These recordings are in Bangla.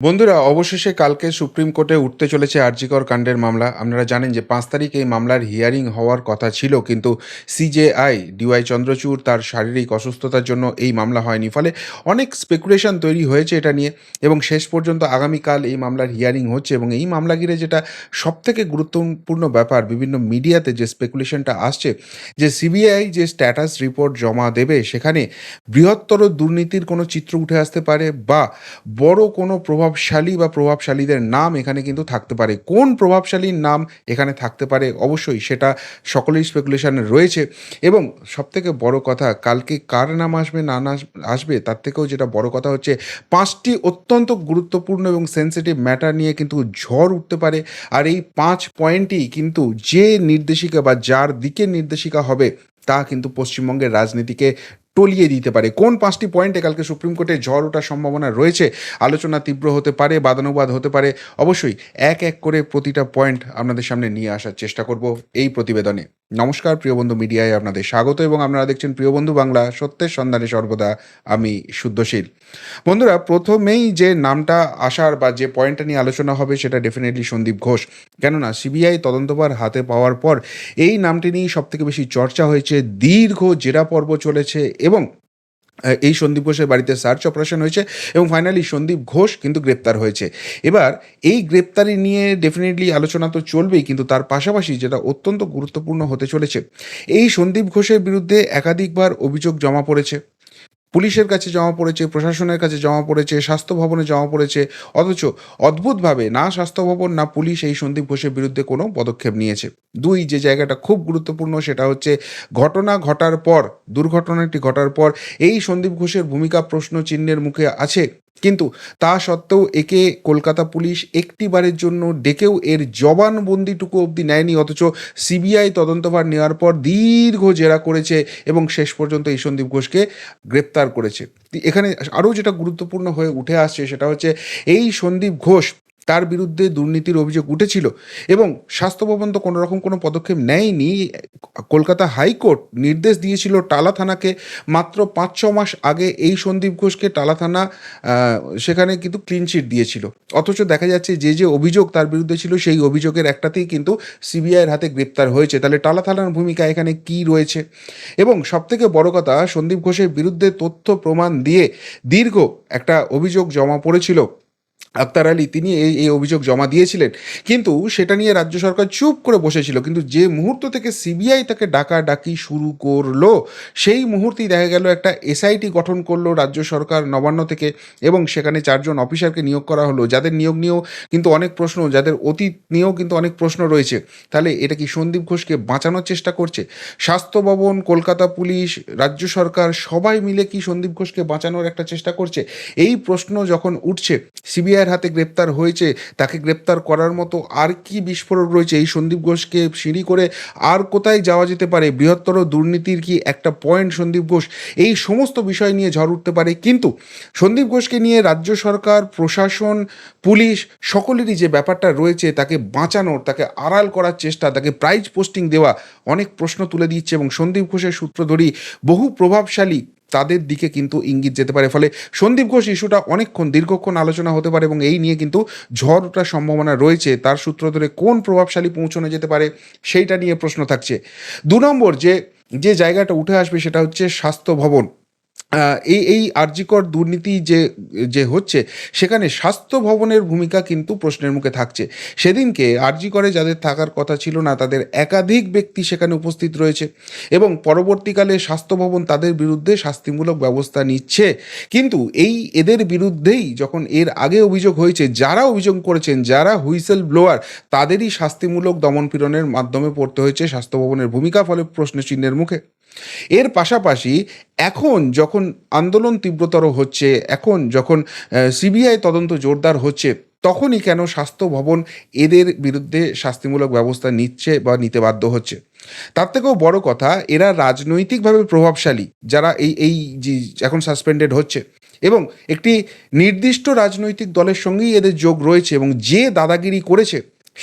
বন্ধুরা, অবশেষে কালকে সুপ্রিম কোর্টে উঠতে চলেছে আরজিকর কাণ্ডের মামলা। আপনারা জানেন যে পাঁচ তারিখ এই মামলার হিয়ারিং হওয়ার কথা ছিল, কিন্তু সিজেআই, ডিওয়াই চন্দ্রচূড় তার শারীরিক অসুস্থতার জন্য এই মামলা হয়নি। ফলে অনেক স্পেকুলেশন তৈরি হয়েছে এটা নিয়ে, এবং শেষ পর্যন্ত আগামীকাল এই মামলার হিয়ারিং হচ্ছে, এবং এই মামলা ঘিরে যেটা সবথেকে গুরুত্বপূর্ণ ব্যাপার, বিভিন্ন মিডিয়াতে যে স্পেকুলেশনটা আসছে, যে সিবিআই যে স্ট্যাটাস রিপোর্ট জমা দেবে, সেখানে বৃহত্তর দুর্নীতির কোনো চিত্র উঠে আসতে পারে, বা বড় কোনো প্রভাবশালী বা প্রভাবশালীদের নাম এখানে কিন্তু থাকতে পারে। কোন প্রভাবশালীর নাম এখানে থাকতে পারে? অবশ্যই সেটা সকলেই স্পেকুলেশনে রয়েছে। এবং সবথেকে বড় কথা, কালকে কার নাম আসবে, না আসবে, তার থেকেও যেটা বড় কথা হচ্ছে, পাঁচটি অত্যন্ত গুরুত্বপূর্ণ এবং সেন্সিটিভ ম্যাটার নিয়ে কিন্তু ঝড় উঠতে পারে। আর এই পাঁচ পয়েন্টই কিন্তু যে নির্দেশিকা বা যার দিকে নির্দেশিকা হবে, তা কিন্তু পশ্চিমবঙ্গের রাজনীতিকে টলিয়ে দিতে পারে। কোন পাঁচটি পয়েন্টে কালকে সুপ্রিম কোর্টে ঝড় ওঠার সম্ভাবনা রয়েছে? আলোচনা তীব্র হতে পারে, বাদানুবাদ হতে পারে। অবশ্যই এক এক করে প্রতিটা পয়েন্ট আপনাদের সামনে নিয়ে আসার চেষ্টা করব এই প্রতিবেদনে। নমস্কার, প্রিয় বন্ধু মিডিয়ায় আপনাদের স্বাগত এবং আপনারা দেখছেন প্রিয় বন্ধু বাংলা, সত্যের সন্ধানে সর্বদা আমি শুদ্ধশীল। বন্ধুরা, প্রথমেই যে নামটা আসার বা যে পয়েন্টটা নিয়ে আলোচনা হবে সেটা ডেফিনেটলি সন্দীপ ঘোষ। কেননা সিবিআই তদন্তভার হাতে পাওয়ার পর এই নামটি নিয়েই সবথেকে বেশি চর্চা হয়েছে, দীর্ঘ জেরা পর্ব চলেছে এবং এই সন্দীপ ঘোষের বাড়িতে সার্চ অপারেশন হয়েছে এবং ফাইনালি সন্দীপ ঘোষ কিন্তু গ্রেপ্তার হয়েছে। এবার এই গ্রেপ্তারি নিয়ে ডেফিনেটলি আলোচনা তো চলবেই, কিন্তু তার পাশাপাশি যেটা অত্যন্ত গুরুত্বপূর্ণ হতে চলেছে, এই সন্দীপ ঘোষের বিরুদ্ধে একাধিকবার অভিযোগ জমা পড়েছে। পুলিশের কাছে জমা পড়েছে, প্রশাসনের কাছে জমা পড়েছে, স্বাস্থ্য ভবনে জমা পড়েছে, অথচ অদ্ভুতভাবে না স্বাস্থ্য ভবন, না পুলিশ এই সন্দীপ ঘোষের বিরুদ্ধে কোনো পদক্ষেপ নিয়েছে। দুই, যে জায়গাটা খুব গুরুত্বপূর্ণ সেটা হচ্ছে ঘটনা ঘটার পর, দুর্ঘটনাটি ঘটার পর, এই সন্দীপ ঘোষের ভূমিকা প্রশ্ন চিহ্নের মুখে আছে। কিন্তু তা সত্ত্বেও একে কলকাতা পুলিশ একটিবারের জন্য ডেকেও এর জবানবন্দিটুকু অবধি নেয়নি, অথচ সিবিআই তদন্তভার নেওয়ার পর দীর্ঘ জেরা করেছে এবং শেষ পর্যন্ত এই সন্দীপ ঘোষকে গ্রেপ্তার করেছে। এখানে আরও যেটা গুরুত্বপূর্ণ হয়ে উঠে আসছে সেটা হচ্ছে এই সন্দীপ ঘোষ তার বিরুদ্ধে দুর্নীতির অভিযোগ উঠেছিল এবং স্বাস্থ্য ভবন তো কোনো রকম কোনো পদক্ষেপ নেয়নি। কলকাতা হাইকোর্ট নির্দেশ দিয়েছিল টালা থানাকে মাত্র পাঁচ, ছ মাস আগে এই সন্দীপ ঘোষকে টালা থানা সেখানে কিন্তু ক্লিনচিট দিয়েছিল। অথচ দেখা যাচ্ছে যে যে অভিযোগ তার বিরুদ্ধে ছিল সেই অভিযোগের একটাতেই কিন্তু সিবিআইয়ের হাতে গ্রেপ্তার হয়েছে। তাহলে টালা থানার ভূমিকা এখানে কি রয়েছে? এবং সবথেকে বড় কথা, সন্দীপ ঘোষের বিরুদ্ধে তথ্য প্রমাণ দিয়ে দীর্ঘ একটা অভিযোগ জমা পড়েছিল। আক্তার আলী, তিনি এই এই অভিযোগ জমা দিয়েছিলেন। কিন্তু সেটা নিয়ে রাজ্য সরকার চুপ করে বসেছিল। কিন্তু যে মুহূর্ত থেকে সিবিআই তাকে ডাকা ডাকি শুরু করল, সেই মুহূর্তেই দেখা গেল একটা এসআইটি গঠন করল রাজ্য সরকার নবান্ন থেকে এবং সেখানে চারজন অফিসারকে নিয়োগ করা হলো। যাদের নিয়োগ নিয়েও কিন্তু অনেক প্রশ্ন, যাদের অতীত নিয়েও কিন্তু অনেক প্রশ্ন রয়েছে। তাহলে এটা কি সন্দীপ ঘোষকে বাঁচানোর চেষ্টা করছে? স্বাস্থ্য ভবন, কলকাতা পুলিশ, রাজ্য সরকার সবাই মিলে কি সন্দীপ ঘোষকে বাঁচানোর একটা চেষ্টা করছে? এই প্রশ্ন যখন উঠছে সিবিআইয়ের হাতে গ্রেপ্তার হয়েছে। তাকে গ্রেপ্তার করার মতো আর কি বিস্ফোরক রয়েছে এই সন্দীপ ঘোষকে সিঁড়ি করে আর কোথায় যাওয়া যেতে পারে? বৃহত্তর দুর্নীতির কি একটা পয়েন্ট সন্দীপ ঘোষ? এই সমস্ত বিষয় নিয়ে ঝড় উঠতে পারে। কিন্তু সন্দীপ ঘোষকে নিয়ে রাজ্য সরকার, প্রশাসন, পুলিশ সকলেরই যে ব্যাপারটা রয়েছে তাকে বাঁচানোর, তাকে আড়াল করার চেষ্টা, তাকে প্রাইজ পোস্টিং দেওয়া অনেক প্রশ্ন তুলে দিচ্ছে এবং সন্দীপ ঘোষের সূত্র ধরি বহু প্রভাবশালী তাদের দিকে কিন্তু ইঙ্গিত যেতে পারে। ফলে সন্দীপ ঘোষ ইস্যুটা অনেকক্ষণ, দীর্ঘক্ষণ আলোচনা হতে পারে এবং এই নিয়ে কিন্তু ঝড় ওঠার সম্ভাবনা রয়েছে। তার সূত্র ধরে কোন প্রভাবশালী পৌঁছানো যেতে পারে সেইটা নিয়ে প্রশ্ন থাকছে। দু নম্বর যে যে জায়গাটা উঠে আসবে সেটা হচ্ছে স্বাস্থ্য ভবন। এই এই আর্যিকর দুর্নীতি যে যে হচ্ছে, সেখানে স্বাস্থ্য ভবনের ভূমিকা কিন্তু প্রশ্নের মুখে থাকছে। সেদিনকে আরজিকরে যাদের থাকার কথা ছিল না, তাদের একাধিক ব্যক্তি সেখানে উপস্থিত রয়েছে এবং পরবর্তীকালে স্বাস্থ্য ভবন তাদের বিরুদ্ধে শাস্তিমূলক ব্যবস্থা নিচ্ছে। কিন্তু এই এদের বিরুদ্ধেই যখন এর আগে অভিযোগ হয়েছে, যারা অভিযোগ করেছেন, যারা হুইসেল ব্লোয়ার, তাদেরই শাস্তিমূলক দমনপীড়নের মাধ্যমে পড়তে হয়েছে স্বাস্থ্য ভবনের ভূমিকা, ফলে প্রশ্নচিহ্নের মুখে। এর পাশাপাশি এখন যখন আন্দোলন তীব্রতর হচ্ছে, এখন যখন সিবিআই তদন্ত জোরদার হচ্ছে, তখনই কেন স্বাস্থ্য ভবন এদের বিরুদ্ধে শাস্তিমূলক ব্যবস্থা নিচ্ছে বা নিতে বাধ্য হচ্ছে? তার থেকেও বড় কথা, এরা রাজনৈতিকভাবে প্রভাবশালী, যারা এই এই এখন সাসপেন্ডেড হচ্ছে এবং একটি নির্দিষ্ট রাজনৈতিক দলের সঙ্গেই এদের যোগ রয়েছে এবং যে দাদাগিরি করেছে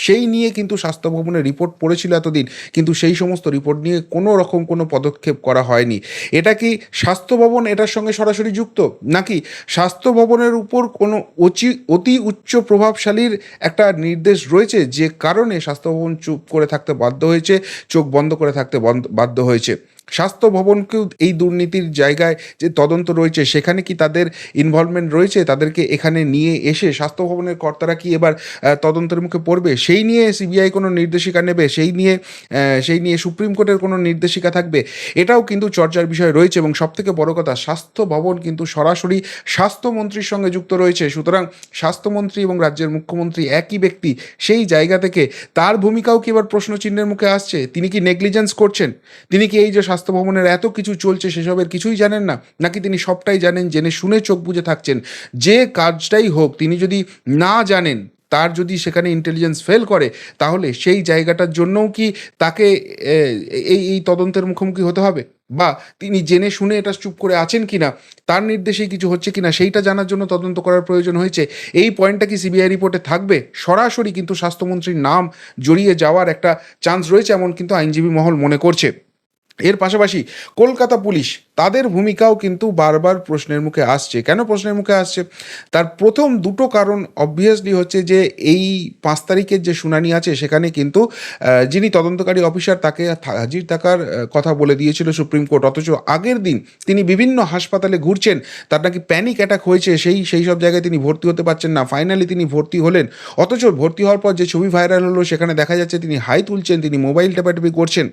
সেই নিয়ে কিন্তু স্বাস্থ্য ভবনের রিপোর্ট পড়েছিল এতদিন, কিন্তু সেই সমস্ত রিপোর্ট নিয়ে কোনো রকম কোনো পদক্ষেপ করা হয়নি। এটা কি স্বাস্থ্য ভবন এটার সঙ্গে সরাসরি যুক্ত? নাকি স্বাস্থ্য ভবনের উপর কোনো অচি, অতি উচ্চ প্রভাবশালীর একটা নির্দেশ রয়েছে যে কারণে স্বাস্থ্য ভবন চুপ করে থাকতে বাধ্য হয়েছে, চোখ বন্ধ করে থাকতে বাধ্য হয়েছে? স্বাস্থ্য ভবনকেও এই দুর্নীতির জায়গায় যে তদন্ত রয়েছে, সেখানে কি তাদের ইনভলভমেন্ট রয়েছে? তাদেরকে এখানে নিয়ে এসে স্বাস্থ্য ভবনের কর্তারা কি এবার তদন্তের মুখে পড়বে? সেই নিয়ে সিবিআই কোনো নির্দেশিকা নেবে? সেই নিয়ে সেই নিয়ে সুপ্রিম কোর্টের কোনো নির্দেশিকা থাকবে? এটাও কিন্তু চর্চার বিষয় রয়েছে এবং সবথেকে বড় কথা, স্বাস্থ্য ভবন কিন্তু সরাসরি স্বাস্থ্যমন্ত্রীর সঙ্গে যুক্ত রয়েছে। সুতরাং স্বাস্থ্যমন্ত্রী এবং রাজ্যের মুখ্যমন্ত্রী একই ব্যক্তি সেই জায়গা থেকে, তার ভূমিকাও কি এবার প্রশ্নচিহ্নের মুখে আসছে? তিনি কি নেগলিজেন্স করছেন? তিনি কি এই যে স্বাস্থ্য ভবনের এত কিছু চলছে, সেসবের কিছুই জানেন না। নাকি তিনি সবটাই জানেন, জেনে শুনে চোখ বুজে থাকছেন। যে কাজটাই হোক, তিনি যদি না জানেন, তার যদি সেখানে ইন্টেলিজেন্স ফেল করে, তাহলে সেই জায়গাটার জন্যও কি তাকে এই এই তদন্তের মুখোমুখি হতে হবে? বা তিনি জেনে শুনে এটা চুপ করে আছেন কিনা? তার নির্দেশেই কিছু হচ্ছে কিনা? সেইটা জানার জন্য তদন্ত করার প্রয়োজন হয়েছে। এই পয়েন্টটা কি সিবিআই রিপোর্টে থাকবে? সরাসরি কিন্তু স্বাস্থ্যমন্ত্রীর নাম জড়িয়ে যাওয়ার একটা চান্স রয়েছে, এমন কিন্তু আইনজীবী মহল মনে করছে। এর পাশাপাশি কলকাতা পুলিশ তাদের ভূমিকাও কিন্তু বারবার প্রশ্নের মুখে আসছে। কেন প্রশ্নের মুখে আসছে? তার প্রথম দুটো কারণ অবভিয়াসলি হচ্ছে যে এই পাঁচ তারিখের যে শুনানি আছে, সেখানে কিন্তু যিনি তদন্তকারী অফিসার তাকে হাজির থাকার কথা বলে দিয়েছিল সুপ্রিম কোর্ট। অথচ আগের দিন তিনি বিভিন্ন হাসপাতালে ঘুরছেন, তার নাকি প্যানিক অ্যাটাক হয়েছে, সেই সেই সব জায়গায় তিনি ভর্তি হতে পারছেন না। ফাইনালি তিনি ভর্তি হলেন। অথচ ভর্তি হওয়ার পর যে ছবি ভাইরাল হলো, সেখানে দেখা যাচ্ছে তিনি হাই তুলছেন, তিনি মোবাইল টেপাটেপি করছেন।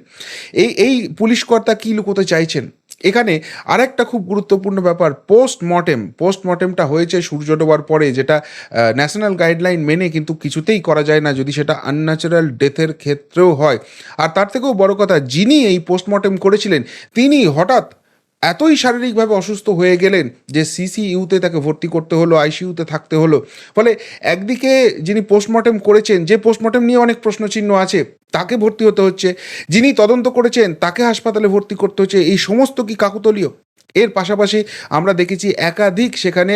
এই এই পুলিশ কর্তা কী লুকোতে চাইছেন? এখানে আরেকটা খুব গুরুত্বপূর্ণ ব্যাপার পোস্ট মর্টেম পোস্ট মর্টেমটা হয়েছে সূর্য ডোবার পরে, যেটা ন্যাশনাল গাইডলাইন মেনে কিন্তু কিছুতেই করা যায় না, যদি সেটা আনন্যাচারাল ডেথের ক্ষেত্রেও হয়। আর তার থেকেও বড় কথা, যিনি এই পোস্টমর্টেম করেছিলেন তিনি হঠাৎ এতই শারীরিকভাবে অসুস্থ হয়ে গেলেন যে সিসিইউতে তাকে ভর্তি করতে হলো, আইসিইউতে থাকতে হলো। ফলে একদিকে যিনি পোস্টমর্টেম করেছেন, যে পোস্টমর্টেম নিয়ে অনেক প্রশ্নচিহ্ন আছে, তাকে ভর্তি হতে হচ্ছে, যিনি তদন্ত করেছেন, তাকে হাসপাতালে ভর্তি করতে হচ্ছে, এই সমস্ত কি কাকুতলীয়? এর পাশাপাশি আমরা দেখেছি একাধিক সেখানে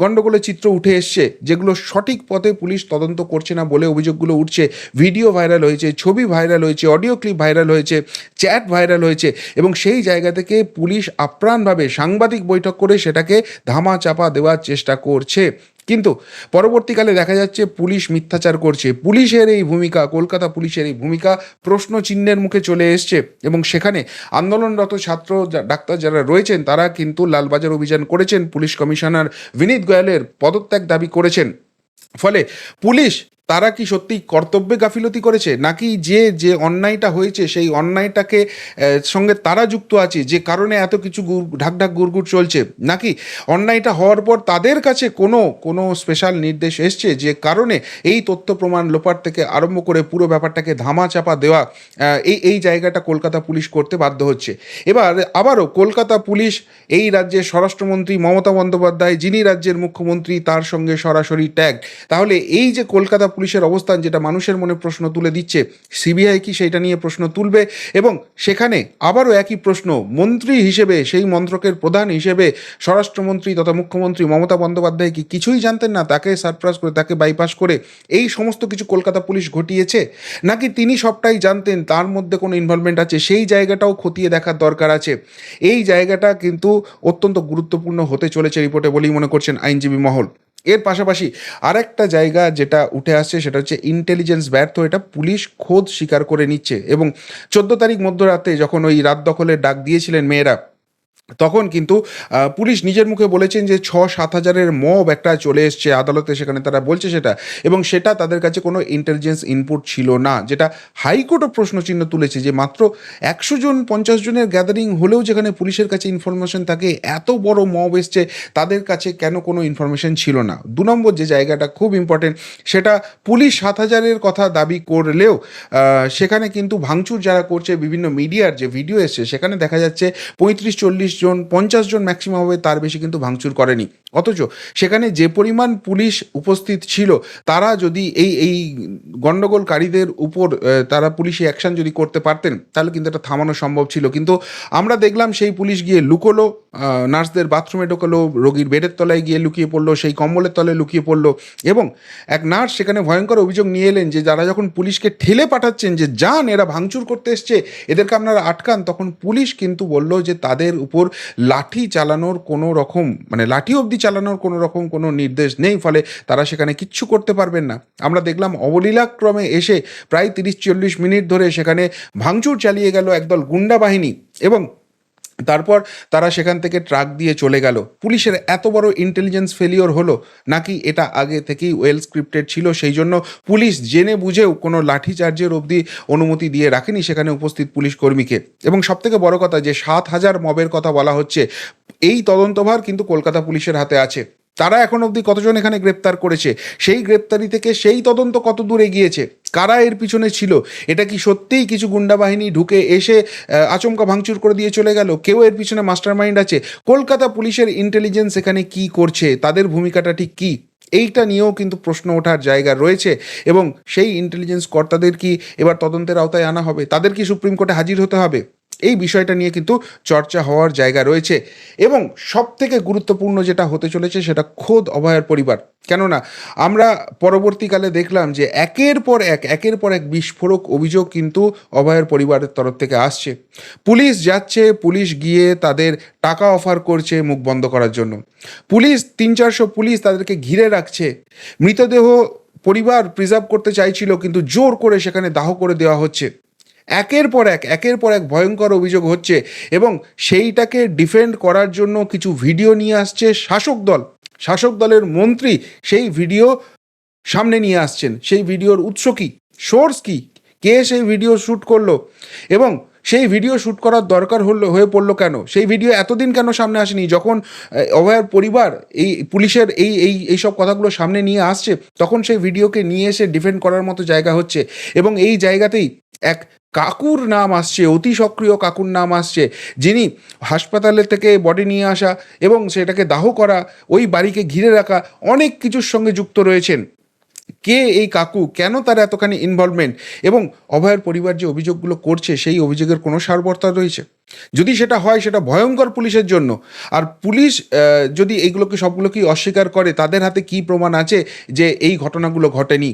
গণ্ডগোলের চিত্র উঠে এসছে, যেগুলো সঠিক পথে পুলিশ তদন্ত করছে না বলে অভিযোগগুলো উঠছে। ভিডিও ভাইরাল হয়েছে, ছবি ভাইরাল হয়েছে, অডিও ক্লিপ ভাইরাল হয়েছে, চ্যাট ভাইরাল হয়েছে এবং সেই জায়গা থেকে পুলিশ আপ্রাণভাবে সাংবাদিক বৈঠক করে সেটাকে ধামা চাপা দেওয়ার চেষ্টা করছে। কিন্তু পরবর্তীকালে দেখা যাচ্ছে পুলিশ মিথ্যাচার করছে। পুলিশের এই ভূমিকা, কলকাতা পুলিশের এই ভূমিকা প্রশ্ন চিহ্নের মুখে চলে এসছে এবং সেখানে আন্দোলনরত ছাত্র ডাক্তার যারা রয়েছেন তারা কিন্তু লালবাজার অভিযান করেছেন। পুলিশ কমিশনার বিনীত গোয়ালের পদত্যাগ দাবি করেছেন। ফলে পুলিশ তারা কি সত্যি কর্তব্যে গাফিলতি করেছে? নাকি যে যে অন্যায়টা হয়েছে, সেই অন্যায়টাকে সঙ্গে তারা যুক্ত আছে, যে কারণে এত কিছু ঢাক ঢাক গুড়গুড় চলছে? নাকি অন্যায়টা হওয়ার পর তাদের কাছে কোনো কোনো স্পেশাল নির্দেশ এসছে যে কারণে এই তথ্য প্রমাণ লোপার থেকে আরম্ভ করে পুরো ব্যাপারটাকে ধামা চাপা দেওয়া এই এই জায়গাটা কলকাতা পুলিশ করতে বাধ্য হচ্ছে? এবার আবারও কলকাতা পুলিশ, এই রাজ্যের স্বরাষ্ট্রমন্ত্রী মমতা বন্দ্যোপাধ্যায়, যিনি রাজ্যের মুখ্যমন্ত্রী, তার সঙ্গে সরাসরি ট্যাগ তাহলে এই যে কলকাতা পুলিশের অবস্থান যেটা মানুষের মনে প্রশ্ন তুলে দিচ্ছে, সিবিআই কি সেইটা নিয়ে প্রশ্ন তুলবে? এবং সেখানে আবারও একই প্রশ্ন, মন্ত্রী হিসেবে, সেই মন্ত্রকের প্রধান হিসেবে স্বরাষ্ট্রমন্ত্রী তথা মুখ্যমন্ত্রী মমতা বন্দ্যোপাধ্যায় কি কিছুই জানতেন না? তাকে সারপ্রাইজ করে, তাকে বাইপাস করে এই সমস্ত কিছু কলকাতা পুলিশ ঘটিয়েছে? নাকি তিনি সবটাই জানতেন, তার মধ্যে কোনো ইনভলভমেন্ট আছে? সেই জায়গাটাও খতিয়ে দেখার দরকার আছে। এই জায়গাটা কিন্তু অত্যন্ত গুরুত্বপূর্ণ হতে চলেছে রিপোর্টে বলেই মনে করছেন আইনজীবী মহল। এর পাশাপাশি আরেকটা জায়গা যেটা উঠে আসছে সেটা হচ্ছে ইন্টেলিজেন্স ব্যর্থ, এটা পুলিশ খোদ স্বীকার করে নিচ্ছে। এবং চোদ্দ তারিখ মধ্যরাতে যখন ওই রাত দখলের ডাক দিয়েছিলেন মেয়েরা তখন কিন্তু পুলিশ নিজের মুখে বলেছেন যে ছ, সাত হাজারের মব একটা চলে এসছে আদালতে, সেখানে তারা বলছে সেটা। এবং সেটা তাদের কাছে কোনো ইন্টেলিজেন্স ইনপুট ছিল না, যেটা হাইকোর্টও প্রশ্নচিহ্ন তুলেছে যে মাত্র একশো জন, পঞ্চাশ জনের গ্যাদারিং হলেও যেখানে পুলিশের কাছে ইনফরমেশন থাকে, এত বড় মব এসছে, তাদের কাছে কেন কোনো ইনফরমেশন ছিল না? দু নম্বর যে জায়গাটা খুব ইম্পর্টেন্ট সেটা পুলিশ সাত হাজারের কথা দাবি করলেও সেখানে কিন্তু ভাঙচুর যারা করছে, বিভিন্ন মিডিয়ার যে ভিডিও এসছে, সেখানে দেখা যাচ্ছে পঁয়ত্রিশ, চল্লিশ জন, পঞ্চাশ জন ম্যাক্সিমাম হবে, তার বেশি কিন্তু ভাঙচুর করেনি। অথচ সেখানে যে পরিমাণ পুলিশ উপস্থিত ছিল, তারা যদি এই এই গণ্ডগোলকারীদের উপর তারা পুলিশি অ্যাকশন যদি করতে পারতেন, তাহলে কিন্তু এটা থামানো সম্ভব ছিল। কিন্তু আমরা দেখলাম সেই পুলিশ গিয়ে লুকোলো নার্সদের বাথরুমে ঢোকালো, রোগীর বেডের তলায় গিয়ে লুকিয়ে পড়ল, সেই কম্বলের তলায় লুকিয়ে পড়ল এবং এক নার্স সেখানে ভয়ঙ্কর অভিযোগ নিয়ে এলেন যে, যারা যখন পুলিশকে ঠেলে পাঠাচ্ছেন যে, যান, এরা ভাঙচুর করতে এসছে, এদেরকে আপনারা আটকান, তখন পুলিশ কিন্তু বলল যে, তাদের উপর লাঠি চালানোর কোনো রকম মানে লাঠি অবধি চালানোর কোনো রকম কোনো নির্দেশ নেই, ফলে তারা সেখানে কিচ্ছু করতে পারবেন না। আমরা দেখলাম অবলীলাক্রমে এসে প্রায় তিরিশ চল্লিশ মিনিট ধরে সেখানে ভাঙচুর চালিয়ে গেল একদল গুন্ডা বাহিনী এবং তারপর তারা সেখান থেকে ট্রাক দিয়ে চলে গেল। পুলিশের এত বড় ইন্টেলিজেন্স ফেলিওর হলো, নাকি এটা আগে থেকেই ওয়েল স্ক্রিপ্টেড ছিল? সেই জন্য পুলিশ জেনে বুঝেও কোনো লাঠিচার্জের অবধি অনুমতি দিয়ে রাখেনি সেখানে উপস্থিত পুলিশ কর্মীকে। এবং সবথেকে বড় কথা যে সাত হাজার মবের কথা বলা হচ্ছে, এই তদন্তভার কিন্তু কলকাতা পুলিশের হাতে আছে। তারা এখন অবধি কতজন এখানে গ্রেপ্তার করেছে? সেই গ্রেপ্তারি থেকে সেই তদন্ত কত দূর এগিয়েছে? কারা এর পিছনে ছিল? এটা কি সত্যিই কিছু গুন্ডা বাহিনী ঢুকে এসে আচমকা ভাঙচুর করে দিয়ে চলে গেল? কেউ এর পিছনে মাস্টার মাইন্ড আছে? কলকাতা পুলিশের ইন্টেলিজেন্স এখানে কি করছে? তাদের ভূমিকাটা ঠিক কী? এইটা নিয়েও কিন্তু প্রশ্ন ওঠার জায়গা রয়েছে এবং সেই ইন্টেলিজেন্স কর্তাদের কি এবার তদন্তের আওতায় আনা হবে? তাদের কি সুপ্রিম কোর্টে হাজির হতে হবে? এই বিষয়টা নিয়ে কিন্তু চর্চা হওয়ার জায়গা রয়েছে। এবং সব থেকে গুরুত্বপূর্ণ যেটা হতে চলেছে সেটা খোদ অভয়ের পরিবার। কেননা, আমরা পরবর্তীকালে দেখলাম যে একের পর এক, একের পর এক বিস্ফোরক অভিযোগ কিন্তু অভয়ের পরিবারের তরফ থেকে আসছে। পুলিশ যাচ্ছে, পুলিশ গিয়ে তাদের টাকা অফার করছে মুখ বন্ধ করার জন্য। পুলিশ, তিন চারশো পুলিশ তাদেরকে ঘিরে রাখছে। মৃতদেহ পরিবার প্রিজার্ভ করতে চাইছিল, কিন্তু জোর করে সেখানে দাহ করে দেওয়া হচ্ছে। একের পর এক, একের পর এক ভয়ঙ্কর অভিযোগ হচ্ছে এবং সেইটাকে ডিফেন্ড করার জন্য কিছু ভিডিও নিয়ে আসছে শাসক দল। শাসক দলের মন্ত্রী সেই ভিডিও সামনে নিয়ে আসছেন। সেই ভিডিওর উৎস কি? সোর্স কি? কে সেই ভিডিও শ্যুট করল? এবং সেই ভিডিও শ্যুট করার দরকার হলো, হয়ে পড়ল কেন? সেই ভিডিও এতদিন কেন সামনে আসেনি? যখন অভয়ার পরিবার এই পুলিশের এই এই এইসব কথাগুলো সামনে নিয়ে আসছে, তখন সেই ভিডিওকে নিয়ে এসে ডিফেন্ড করার মতো জায়গা হচ্ছে। এবং এই জায়গাতেই এক কাকুর নাম আসছে, অতি সক্রিয় কাকুর নাম আসছে, যিনি হাসপাতালে থেকে বডি নিয়ে আসা এবং সেটাকে দাহ করা, ওই বাড়িকে ঘিরে রাখা, অনেক কিছুর সঙ্গে যুক্ত রয়েছেন। কে এই কাকু? কেন তার এতখানি ইনভলভমেন্ট এবং অভয়ের পরিবার যে অভিযোগগুলো করছে, সেই অভিযোগের কোনো সারবর্তা রয়েছে? যদি সেটা হয়, সেটা ভয়ঙ্কর পুলিশের জন্য। আর পুলিশ যদি এইগুলোকে সবগুলোকেই অস্বীকার করে, তাদের হাতে কি প্রমাণ আছে যে এই ঘটনাগুলো ঘটেনি?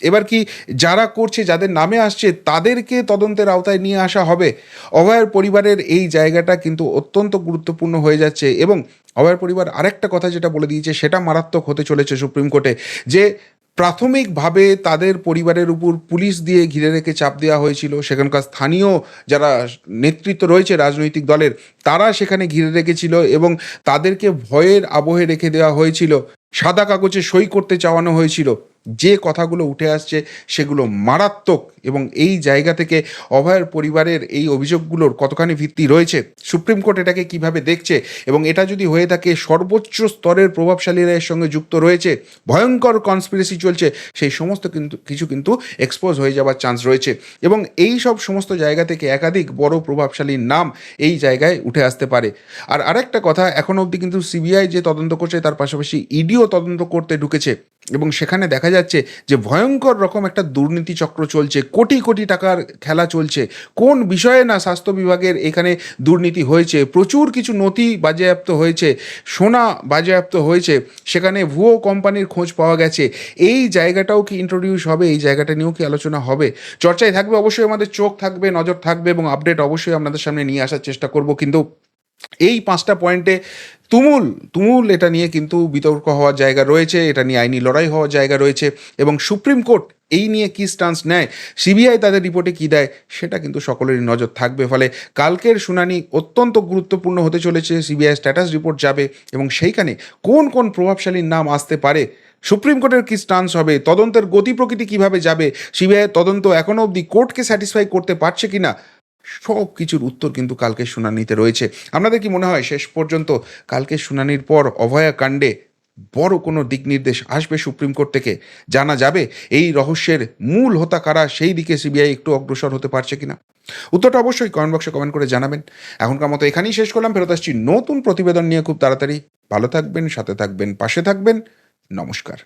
এবার কি যারা করছে, যাদের নামে আসছে, তাদেরকে তদন্তের আওতায় নিয়ে আসা হবে? অভয়ের পরিবারের এই জায়গাটা কিন্তু অত্যন্ত গুরুত্বপূর্ণ হয়ে যাচ্ছে এবং অভয়ের পরিবার আরেকটা কথা যেটা বলে দিয়েছে, সেটা মারাত্মক হতে চলেছে সুপ্রিম কোর্টে, যে প্রাথমিকভাবে তাদের পরিবারের উপর পুলিশ দিয়ে ঘিরে রেখে চাপ দেওয়া হয়েছিল। সেখানকার স্থানীয় যারা নেতৃত্ব রয়েছে রাজনৈতিক দলের, তারা সেখানে ঘিরে রেখেছিল এবং তাদেরকে ভয়ের আবহে রেখে দেওয়া হয়েছিল। সাদা কাগজে সই করতে চাওয়ানো হয়েছিল। যে কথাগুলো উঠে আসছে সেগুলো মারাত্মক এবং এই জায়গা থেকে অভয়ের পরিবারের এই অভিযোগগুলোর কতখানি ভিত্তি রয়েছে? সুপ্রিম কোর্ট এটাকে কীভাবে দেখছে? এবং এটা যদি হয়ে থাকে, সর্বোচ্চ স্তরের প্রভাবশালীরা এর সঙ্গে যুক্ত রয়েছে, ভয়ঙ্কর কনস্পিরেসি চলছে, সেই সমস্ত কিন্তু, কিছু কিন্তু এক্সপোজ হয়ে যাওয়ার চান্স রয়েছে। এবং এই সব সমস্ত জায়গা থেকে একাধিক বড় প্রভাবশালীর নাম এই জায়গায় উঠে আসতে পারে। আর আরেকটা কথা, এখন অবধি কিন্তু সিবিআই যে তদন্ত করছে, তার পাশাপাশি ইডিও তদন্ত করতে ঢুকেছে। এবং সেখানে দেখা যাচ্ছে যে ভয়ঙ্কর রকম একটা দুর্নীতি চক্র চলছে, কোটি কোটি টাকার খেলা চলছে, কোন বিষয়ে না স্বাস্থ্য বিভাগের এখানে দুর্নীতি হয়েছে, প্রচুর কিছু নথি বাজেয়াপ্ত হয়েছে, সোনা বাজেয়াপ্ত হয়েছে, সেখানে ভুয়ো কোম্পানির খোঁজ পাওয়া গেছে, এই জায়গাটাও কি ইন্ট্রোডিউস হবে, এই জায়গাটা নিয়েও কি আলোচনা হবে? চর্চায় থাকবে, অবশ্যই আমাদের চোখ থাকবে, নজর থাকবে এবং আপডেট অবশ্যই আপনাদের সামনে নিয়ে আসার চেষ্টা করব, কিন্তু এই পাঁচটা পয়েন্টে তুমুল তুমুল এটা নিয়ে কিন্তু বিতর্ক হওয়ার জায়গা রয়েছে, এটা নিয়ে আইনি লড়াই হওয়ার জায়গা রয়েছে এবং সুপ্রিম কোর্ট এই নিয়ে কী স্টান্স নেয়, সিবিআই তাদের রিপোর্টে কী দেয় সেটা কিন্তু সকলেরই নজর থাকবে। ফলে কালকের শুনানি অত্যন্ত গুরুত্বপূর্ণ হতে চলেছে, সিবিআই স্ট্যাটাস রিপোর্ট যাবে এবং সেইখানে কোন কোন প্রভাবশালীর নাম আসতে পারে, সুপ্রিম কোর্টের কী স্টান্স হবে, তদন্তের গতি প্রকৃতি কীভাবে যাবে, সিবিআই তদন্ত এখনও অবধি কোর্টকে স্যাটিসফাই করতে পারছে কিনা সব কিছুর উত্তর কিন্তু কালকের শুনানিতে রয়েছে। আপনাদের কি মনে হয়, শেষ পর্যন্ত কালকের শুনানির পর অভয়া কাণ্ডে বড় কোনো দিক নির্দেশ আসবে সুপ্রিম কোর্ট থেকে? জানা যাবে এই রহস্যের মূল হোতা কারা, সেই দিকে সিবিআই একটু অগ্রসর হতে পারছে কিনা? উত্তরটা অবশ্যই কমেন্ট বক্সে কমেন্ট করে জানাবেন। এখনকার মতো এখানেই শেষ করলাম, ফেরত আসছি নতুন প্রতিবেদন নিয়ে খুব তাড়াতাড়ি। ভালো থাকবেন, সাথে থাকবেন, পাশে থাকবেন। নমস্কার।